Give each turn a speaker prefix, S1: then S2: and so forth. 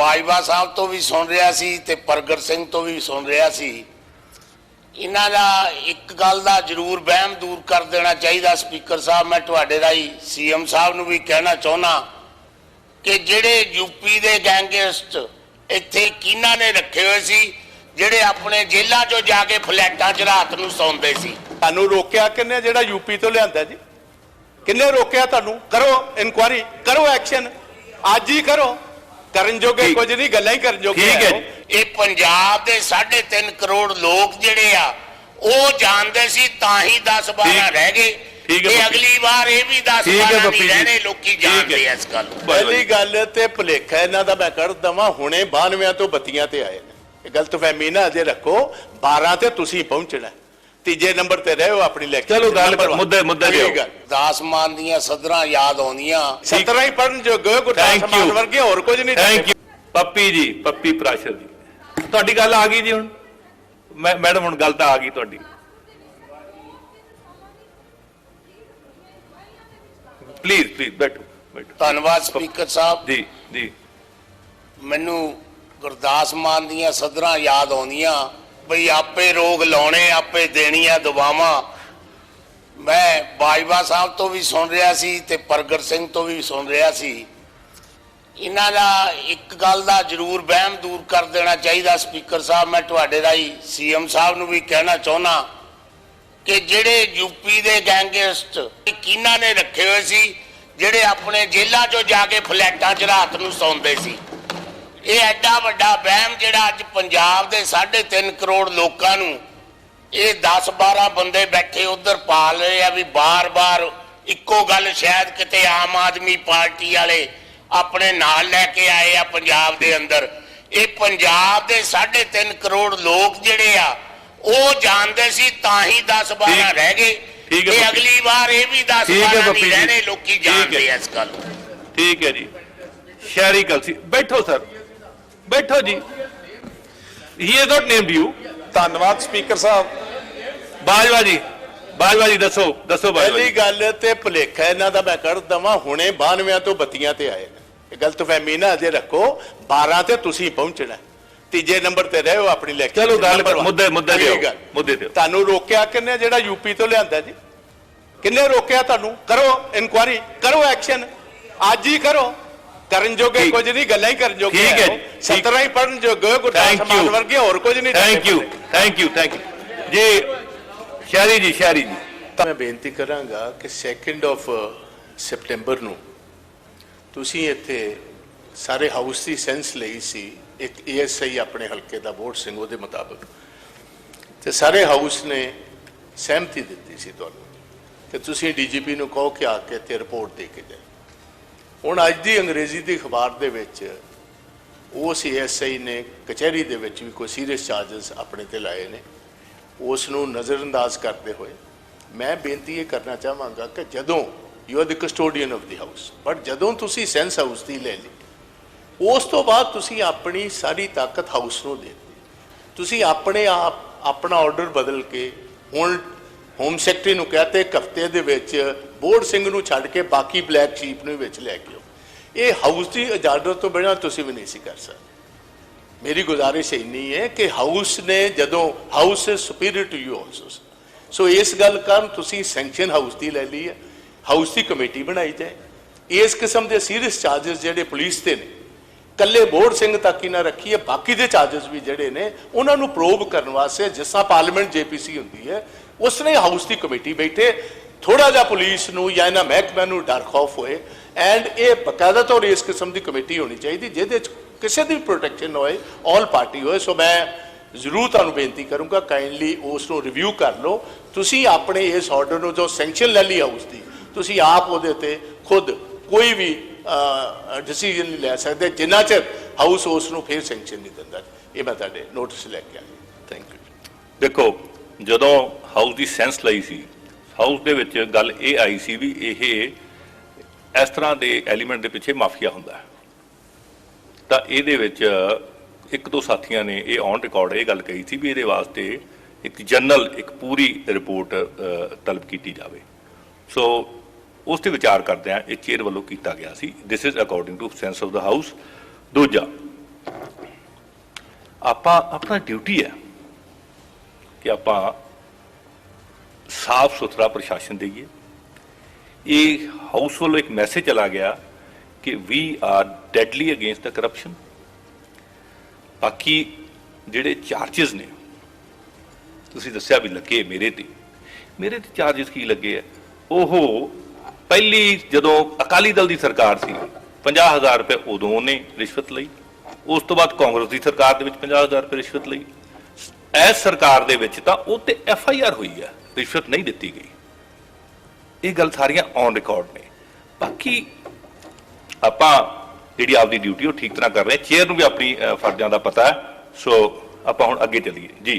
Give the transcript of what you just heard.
S1: ਬਾਜਵਾ ਸਾਹਿਬ ਤੋਂ ਵੀ ਸੁਣ ਰਿਹਾ ਸੀ ਤੇ ਪ੍ਰਗਟ ਸਿੰਘ ਤੋਂ ਵੀ ਸੁਣ ਰਿਹਾ ਸੀ। ਇਹਨਾਂ ਦਾ ਇੱਕ ਗੱਲ ਦਾ ਜ਼ਰੂਰ ਵਹਿਮ ਦੂਰ ਕਰ ਦੇਣਾ ਚਾਹੀਦਾ ਸਪੀਕਰ ਸਾਹਿਬ। ਮੈਂ ਤੁਹਾਡੇ ਰਾਹੀਂ ਸੀਐਮ ਸਾਹਿਬ ਨੂੰ ਵੀ ਕਹਿਣਾ ਚਾਹੁੰਦਾ ਕਿ ਜਿਹੜੇ ਯੂਪੀ ਦੇ ਗੈਂਗਸਟ ਇੱਥੇ ਕਿਹਨਾਂ ਨੇ ਰੱਖੇ ਹੋਏ ਸੀ, ਜਿਹੜੇ ਆਪਣੇ ਜੇਲ੍ਹਾਂ 'ਚੋਂ ਜਾ ਕੇ ਫਲੈਟਾਂ 'ਚ ਰਾਤ ਨੂੰ ਸੌਂਦੇ ਸੀ?
S2: ਤੁਹਾਨੂੰ ਰੋਕਿਆ ਕਿੰਨੇ ਜਿਹੜਾ ਯੂਪੀ ਤੋਂ ਲਿਆਂਦਾ ਜੀ? ਕਿੰਨੇ ਰੋਕਿਆ ਤੁਹਾਨੂੰ? ਕਰੋ ਇਨਕੁਆਰੀ, ਕਰੋ ਐਕਸ਼ਨ, ਅੱਜ ਹੀ ਕਰੋ। ਕਰਨ ਜੋਗੇ। ਕੁਝ ਨਹੀਂ ਗੱਲਾਂ ਹੀ ਕਰਨ ਜੋਗੇ
S3: ਠੀਕ ਹੈ।
S1: ਇਹ ਪੰਜਾਬ ਦੇ 3.5 ਕਰੋੜ ਲੋਕ ਜਿਹੜੇ ਆ ਉਹ ਜਾਣਦੇ ਸੀ ਤਾਂ ਹੀ 10 12
S3: ਠੀਕ।
S1: ਰਹਿ ਗਏ
S3: ਠੀਕ ਹੈ
S1: ਤੇ
S3: ਬੱਪੀ।
S1: ਅਗਲੀ ਵਾਰ ਇਹ ਵੀ 10
S3: ਠੀਕ ਹੈ
S1: 12
S3: ਬੱਪੀ
S1: ਨਹੀਂ। ਰਹਿਣੇ ਲੋਕੀ। ਜਾਣਦੇ ਇਸ ਗੱਲ।
S2: ਪਹਿਲੀ ਗੱਲ ਤੇ ਭੁਲੇਖਾ ਇਹਨਾਂ ਦਾ ਮੈਂ ਕਰ ਦਵਾਂ ਹੁਣੇ 92 ਤੋਂ ਬੱਤੀਆਂ ਤੇ ਆਏ ਨੇ ਇਹ ਗਲਤਫਹਿਮੀ ਨਾ ਅਜੇ ਰੱਖੋ 12 ਤੇ ਤੁਸੀਂ ਪਹੁੰਚਣਾ। ਤੀਜੇ ਨੰਬਰ ਤੇ ਰਹੋ ਆਪਣੀ ਲੈਕਚਰ
S3: ਚਲੋ ਗੱਲ ਮੁੱਦੇ- ਮੁੱਦੇ ਤੇ ਆਓ।
S1: ਦਾਸ ਮਾਨ ਦੀਆਂ ਸਦਰਾਂ ਯਾਦ ਆਉਂਦੀਆਂ।
S2: ਸਤਰਾਂ ਹੀ ਪੜਨ ਜੋ ਗਏ
S3: Thank you.
S2: ਮਾਨ ਵਰਗੇ ਹੋਰ ਕੁਝ ਨਹੀਂ
S3: ਥੈਂਕ ਯੂ ਪੱਪੀ ਜੀ ਪੱਪੀ ਪ੍ਰਾਸ਼ਰ ਜੀ। ਤੁਹਾਡੀ ਗੱਲ ਆ ਗਈ ਜੀ ਹੁਣ? ਮੈਡਮ ਹੁਣ ਗੱਲ ਤਾਂ ਆ ਗਈ ਤੁਹਾਡੀ। ਪਲੀਜ਼ ਪਲੀਜ਼ ਬੈਠੋ ਬੈਠੋ।
S1: ਧੰਨਵਾਦ ਸਪੀਕਰ ਸਾਹਿਬ।
S3: ਜੀ ਜੀ।
S1: ਮੈਨੂੰ ਗੁਰਦਾਸ ਮਾਨ ਦੀਆਂ ਸਦਰਾਂ ਯਾਦ ਆਉਂਦੀਆਂ। ਬਈ ਆਪੇ ਰੋਗ ਲਾਉਣੇ, ਆਪੇ ਦੇਣੀਆਂ ਦਵਾਵਾਂ ਮੈਂ ਬਾਜਵਾ ਸਾਹਿਬ ਤੋਂ ਵੀ ਸੁਣ ਰਿਹਾ ਸੀ ਤੇ ਪ੍ਰਗਟ ਸਿੰਘ ਤੋਂ ਵੀ ਸੁਣ ਰਿਹਾ ਸੀ। ਇਹਨਾਂ ਦਾ ਇੱਕ ਗੱਲ ਦਾ ਜ਼ਰੂਰ ਵਹਿਮ ਦੂਰ ਕਰ ਦੇਣਾ ਚਾਹੀਦਾ ਸਪੀਕਰ ਸਾਹਿਬ। ਮੈਂ ਤੁਹਾਡੇ ਰਾਹੀਂ ਸੀਐਮ ਸਾਹਿਬ ਨੂੰ ਵੀ ਕਹਿਣਾ ਚਾਹੁੰਦਾ ਕਿ ਜਿਹੜੇ ਯੂਪੀ ਦੇ ਗੈਂਗਸਟ ਕਿਹਨਾਂ ਨੇ ਰੱਖੇ ਹੋਏ ਸੀ, ਜਿਹੜੇ ਆਪਣੇ ਜੇਲ੍ਹਾਂ 'ਚੋਂ ਜਾ ਕੇ ਫਲੈਟਾਂ 'ਚ ਰਾਤ ਨੂੰ ਸੌਂਦੇ ਸੀ। ਇਹ ਐਡਾ ਵੱਡਾ ਵਹਿਮ ਜਿਹੜਾ ਅੱਜ ਪੰਜਾਬ ਦੇ 3.5 ਕਰੋੜ ਲੋਕਾਂ ਨੂੰ ਇਹ 10-12 ਬੰਦੇ ਬੈਠੇ ਉਧਰ ਪਾਲ ਰਹੇ ਆ ਵੀ ਬਾਰ-ਬਾਰ ਇੱਕੋ ਗੱਲ ਸ਼ਾਇਦ ਕਿਤੇ ਆਮ ਆਦਮੀ ਪਾਰਟੀ ਵਾਲੇ ਆਪਣੇ ਨਾਲ ਲੈ ਕੇ ਆਏ ਆ ਪੰਜਾਬ ਦੇ ਅੰਦਰ। ਇਹ ਪੰਜਾਬ ਦੇ 3.5 ਕਰੋੜ ਲੋਕ ਜਿਹੜੇ ਆ ਉਹ ਜਾਣਦੇ ਸੀ ਤਾਂ ਹੀ 10-12
S3: ਠੀਕ-
S1: ਰਹਿ ਗਏ।
S3: ਠੀਕ ਹੈ
S1: ਤੇ
S3: ਬੱਪੀ।
S1: ਅਗਲੀ ਵਾਰ ਇਹ ਵੀ 10-12
S3: ਠੀਕ ਹੈ ਬੱਪੀ
S1: ਨਹੀਂ। ਰਹਿਣੇ ਲੋਕੀ। ਜਾਣਦੇ ਇਸ ਗੱਲ
S3: ਠੀਕ ਹੈ ਜੀ। ਸ਼ਹਿਰੀ ਕਲਸੀ। ਬੈਠੋ ਸਰ। ਬੈਠੋ ਜੀ। He has not named you
S2: ਧੰਨਵਾਦ ਸਪੀਕਰ ਸਾਹਿਬ।
S3: ਬਾਜਵਾ ਜੀ ਬਾਜਵਾ ਜੀ ਦੱਸੋ ਦੱਸੋ ਬਾਜਵਾ
S2: ਪਹਿਲੀ
S3: ਜੀ
S2: ਗੱਲ ਤੇ ਭੁਲੇਖਾ ਇਹਨਾਂ ਦਾ ਮੈਂ ਕਰ ਦਵਾਂ ਹੁਣੇ 92 ਤੋਂ ਬੱਤੀਆਂ ਤੇ ਆਏ ਨੇ। ਇਹ ਗਲਤਫਹਿਮੀ ਨਾ ਅਜੇ ਰੱਖੋ 12 ਤੇ ਤੁਸੀਂ ਪਹੁੰਚਣਾ ਹੈ। ਤੀਜੇ ਨੰਬਰ ਤੇ ਰਹੋ ਆਪਣੀ ਲੈਕਚਰ
S3: ਚਲੋ ਗੱਲ ਮੁੱਦੇ- ਮੁੱਦੇ ਆਓ, ਮੁੱਦੇ ਆਓ।
S2: ਤੁਹਾਨੂੰ ਰੋਕਿਆ ਕਿੰਨੇ ਜਿਹੜਾ ਯੂਪੀ ਤੋਂ ਲਿਆਂਦਾ ਜੀ? ਕਿੰਨੇ ਰੋਕਿਆ ਤੁਹਾਨੂੰ? ਕਰੋ ਇਨਕੁਆਰੀ ਕਰੋ ਐਕਸ਼ਨ। ਅੱਜ ਹੀ ਕਰੋ। ਕਰਨ ਜੋਗੇ। ਕੁਝ ਨਹੀਂ ਗੱਲਾਂ ਹੀ ਕਰਨ ਜੋਗੇ
S3: ਠੀਕ ਹੈ।
S2: ਸਤਰਾਂ ਹੀ ਪੜਨ ਜੋ ਗਏ ਗੁਰਦਾਸ
S3: Thank
S2: ਮਾਨ
S3: you.
S2: ਵਰਗੇ ਹੋਰ ਕੁਝ ਨਹੀਂ
S3: thank you thank you thank you ਜੀ ਸ਼ਹਿਰੀ ਜੀ ਸ਼ਹਿਰੀ ਜੀ।
S2: ਮੈਂ ਬੇਨਤੀ ਕਰਾਂਗਾ ਕਿ 2nd ਆਫ ਸੈਪਟੈਂਬਰ ਨੂੰ ਤੁਸੀਂ ਇੱਥੇ ਸਾਰੇ ਹਾਊਸ ਦੀ ਸੈਂਸ ਲਈ ਸੀ ਇੱਕ ਏਐਸਆਈ ਆਪਣੇ ਹਲਕੇ ਦਾ ਵੋਟ ਸਿੰਘ ਉਹਦੇ ਮੁਤਾਬਕ। ਤੇ ਸਾਰੇ ਹਾਊਸ ਨੇ ਸਹਿਮਤੀ ਦਿੱਤੀ ਸੀ ਤੁਹਾਨੂੰ। ਕਿ ਤੁਸੀਂ ਡੀਜੀਪੀ ਨੂੰ ਕਹੋ ਕਿ ਆ ਕੇ ਤੇ ਰਿਪੋਰਟ ਦੇ ਕੇ ਜਾਏ ਹੁਣ ਅੱਜ ਦੀ ਅੰਗਰੇਜ਼ੀ ਦੀ ਅਖਬਾਰ ਦੇ ਵਿੱਚ ਉਸ ਏਐਸਆਈ ਨੇ ਕਚਹਿਰੀ ਦੇ ਵਿੱਚ ਵੀ ਕੋਈ ਸੀਰੀਅਸ ਚਾਰजेस ਆਪਣੇ ਤੇ ਲਾਏ ਨੇ। ਉਸ ਨੂੰ ਨਜ਼ਰਅੰਦਾਜ਼ ਕਰਦੇ ਹੋਏ ਮੈਂ ਬੇਨਤੀ ਇਹ ਕਰਨਾ ਚਾਹਾਂਗਾ ਕਿ ਜਦੋਂ you are the custodian of the house but ਜਦੋਂ ਤੁਸੀਂ ਸੈਂਸ ਹਾਊਸ ਦੀ ਲੈ ਲਈ, ਉਸ ਤੋਂ ਬਾਅਦ ਤੁਸੀਂ ਆਪਣੀ ਸਾਰੀ ਤਾਕਤ ਹਾਊਸ ਨੂੰ ਦੇ ਦਿੱਤੀ। ਤੁਸੀਂ ਆਪਣੇ ਆਪ, ਆਪਣਾ ਆਰਡਰ ਬਦਲ ਕੇ ਹੁਣ ਹੋਮ ਸੈਕਟਰੀ ਨੂੰ ਕਹਤੇ ਇੱਕ ਹਫ਼ਤੇ ਦੇ ਵਿੱਚ ਬੋਰਡ ਸਿੰਘ ਨੂੰ ਛੱਡ ਕੇ ਬਾਕੀ ਬਲੈਕ ਸ਼ੀਪ ਨੂੰ ਵਿੱਚ ਲੈ ਕੇ ਆਓ। ਇਹ ਹਾਊਸ ਦੀ ਇਜਾਜ਼ਤ ਤੋਂ ਬਿਨਾਂ ਤੁਸੀਂ ਵੀ ਨਹੀਂ ਸੀ ਕਰ ਸਕਦੇ। ਮੇਰੀ ਗੁਜ਼ਾਰਿਸ਼ ਇੰਨੀ ਹੈ ਕਿ ਹਾਊਸ ਨੇ ਜਦੋਂ house is superior to you also so ਇਸ ਗੱਲ ਕਾਰਨ ਤੁਸੀਂ ਸੈਂਕਸ਼ਨ ਹਾਊਸ ਦੀ ਲੈ ਲਈ ਹੈ। ਹਾਊਸ ਦੀ ਕਮੇਟੀ ਬਣਾਈ ਜਾਏ। ਇਸ ਕਿਸਮ ਦੇ ਸੀਰੀਅਸ ਚਾਰजेस ਜਿਹੜੇ ਪੁਲਿਸ ਤੇ ਨੇ ਕੱਲੇ ਬੋਰਡ ਸਿੰਘ ਤੱਕ ਹੀ ਨਾ ਰੱਖੀਏ, ਬਾਕੀ ਦੇ ਚਾਰजेस ਵੀ ਜਿਹੜੇ ਨੇ, ਉਹਨਾਂ ਨੂੰ ਪ੍ਰੋਬ ਕਰਨ ਵਾਸਤੇ ਜਿਸ ਤਰ੍ਹਾਂ ਪਾਰਲੀਮੈਂਟ ਜੇਪੀਸੀ ਹੁੰਦੀ ਹੈ ਉਸ ਨੇ ਹਾਊਸ ਦੀ ਕਮੇਟੀ ਬੈਠੇ ਥੋੜਾ ਜਿਹਾ ਪੁਲਿਸ ਨੂੰ ਜਾਂ ਇਹਨਾਂ ਮਹਿਕਮਿਆਂ ਨੂੰ ਡਰ ਖੌਫ ਹੋਏ ਐਂਡ ਇਹ ਬਕਾਇਦਾ ਤੌਰ ਇਸ ਕਿਸਮ ਦੀ ਕਮੇਟੀ ਹੋਣੀ ਚਾਹੀਦੀ, ਜਿਹਦੇ ਚ ਕਿਸੇ ਦੀ ਪ੍ਰੋਟੈਕਸ਼ਨ ਹੋਏ ਆਲ ਪਾਰਟੀ ਹੋਏ। ਸੋ ਮੈਂ ਜ਼ਰੂਰ ਤੁਹਾਨੂੰ ਬੇਨਤੀ ਕਰੂੰਗਾ ਕਾਈਂਡਲੀ ਉਸ ਨੂੰ ਰਿਵਿਊ ਕਰ ਲਓ। ਤੁਸੀਂ ਆਪਣੇ ਇਸ ਆਰਡਰ ਨੂੰ ਜੋ ਸੈਂਕਸ਼ਨ ਲੈ ਲਈ ਹਾਊਸ ਦੀ ਤੁਸੀਂ ਆਪ ਉਹਦੇ 'ਤੇ ਖੁਦ ਕੋਈ ਵੀ ਡਿਸੀਜਨ ਨਹੀਂ ਲੈ ਸਕਦੇ, ਜਿੰਨਾ ਚਿਰ ਹਾਊਸ ਉਸ ਨੂੰ ਫਿਰ ਸੈਂਕਸ਼ਨ ਨਹੀਂ ਦਿੰਦਾ। ਇਹ ਮੈਂ ਤੁਹਾਡੇ ਨੋਟਿਸ ਲੈ ਕੇ ਆਇਆ। ਥੈਂਕ ਯੂ
S3: ਦੇਖੋ, ਜਦੋਂ ਹਾਊਸ ਦੀ ਸੈਂਸ ਲਈ ਸੀ ਹਾਊਸ ਦੇ ਵਿੱਚ ਗੱਲ ਇਹ ਆਈ ਸੀ ਵੀ ਇਹ ਇਸ ਤਰ੍ਹਾਂ ਦੇ ਐਲੀਮੈਂਟ ਦੇ ਪਿੱਛੇ ਮਾਫੀਆ ਹੁੰਦਾ ਹੈ। ਤਾਂ ਇਹਦੇ ਵਿੱਚ ਇੱਕ ਦੋ ਸਾਥੀਆਂ ਨੇ ਇਹ ਔਨ ਰਿਕਾਰਡ ਇਹ ਗੱਲ ਕਹੀ ਸੀ ਵੀ ਇਹਦੇ ਵਾਸਤੇ ਇੱਕ ਜਨਰਲ ਇੱਕ ਪੂਰੀ ਰਿਪੋਰਟ ਤਲਬ ਕੀਤੀ ਜਾਵੇ। ਸੋ ਉਸ ਤੇ ਵਿਚਾਰ ਕਰਦੇ ਆ ਇਹ ਚੇਅਰ ਵੱਲੋਂ ਕੀਤਾ ਗਿਆ ਸੀ। This is according to sense of the house ਦੂਜਾ, ਆਪਾਂ, ਆਪਣਾ ਡਿਊਟੀ ਹੈ ਕਿ ਆਪਾਂ ਸਾਫ਼ ਸੁਥਰਾ ਪ੍ਰਸ਼ਾਸਨ ਦੇਈਏ। ਇਹ ਹਾਊਸ ਵੱਲੋਂ ਇੱਕ ਮੈਸੇਜ ਚਲਾ ਗਿਆ ਕਿ we are deadly against the corruption ਬਾਕੀ ਜਿਹੜੇ ਚਾਰजेस ਨੇ, ਤੁਸੀਂ ਦੱਸਿਆ ਵੀ ਲੱਗੇ ਮੇਰੇ ਤੇ। ਮੇਰੇ ਤੇ ਚਾਰजेस ਕੀ ਲੱਗੇ ਆ? ਉਹ ਪਹਿਲੀ ਜਦੋਂ ਅਕਾਲੀ ਦਲ ਦੀ ਸਰਕਾਰ ਸੀ 50000 ਰੁਪਏ ਉਦੋਂ ਉਹਨੇ ਰਿਸ਼ਵਤ ਲਈ। ਉਸ ਤੋਂ ਬਾਅਦ ਕਾਂਗਰਸ ਦੀ ਸਰਕਾਰ ਦੇ ਵਿੱਚ 50000 ਰੁਪਏ ਰਿਸ਼ਵਤ ਲਈ। ਇਸ ਸਰਕਾਰ ਦੇ ਵਿੱਚ ਤਾਂ ਉਹ ਤੇ ਐਫ ਆਈ ਆਰ ਹੋਈ ਹੈ ਰਿਸ਼ਵਤ ਨਹੀਂ ਦਿੱਤੀ ਗਈ। ਇਹ ਗੱਲ ਸਾਰੀਆਂ ਔਨ ਰਿਕਾਰਡ ਨੇ। ਬਾਕੀ ਆਪਾਂ ਜਿਹੜੀ ਆਪਦੀ ਡਿਊਟੀ ਉਹ ਠੀਕ ਤਰ੍ਹਾਂ ਕਰ ਰਹੇ ਚੇਅਰ ਨੂੰ ਵੀ ਆਪਣੀ ਫਰਜ਼ਾਂ ਦਾ ਪਤਾ ਹੈ। ਸੋ ਆਪਾਂ ਹੁਣ ਅੱਗੇ ਚੱਲੀਏ। ਜੀ।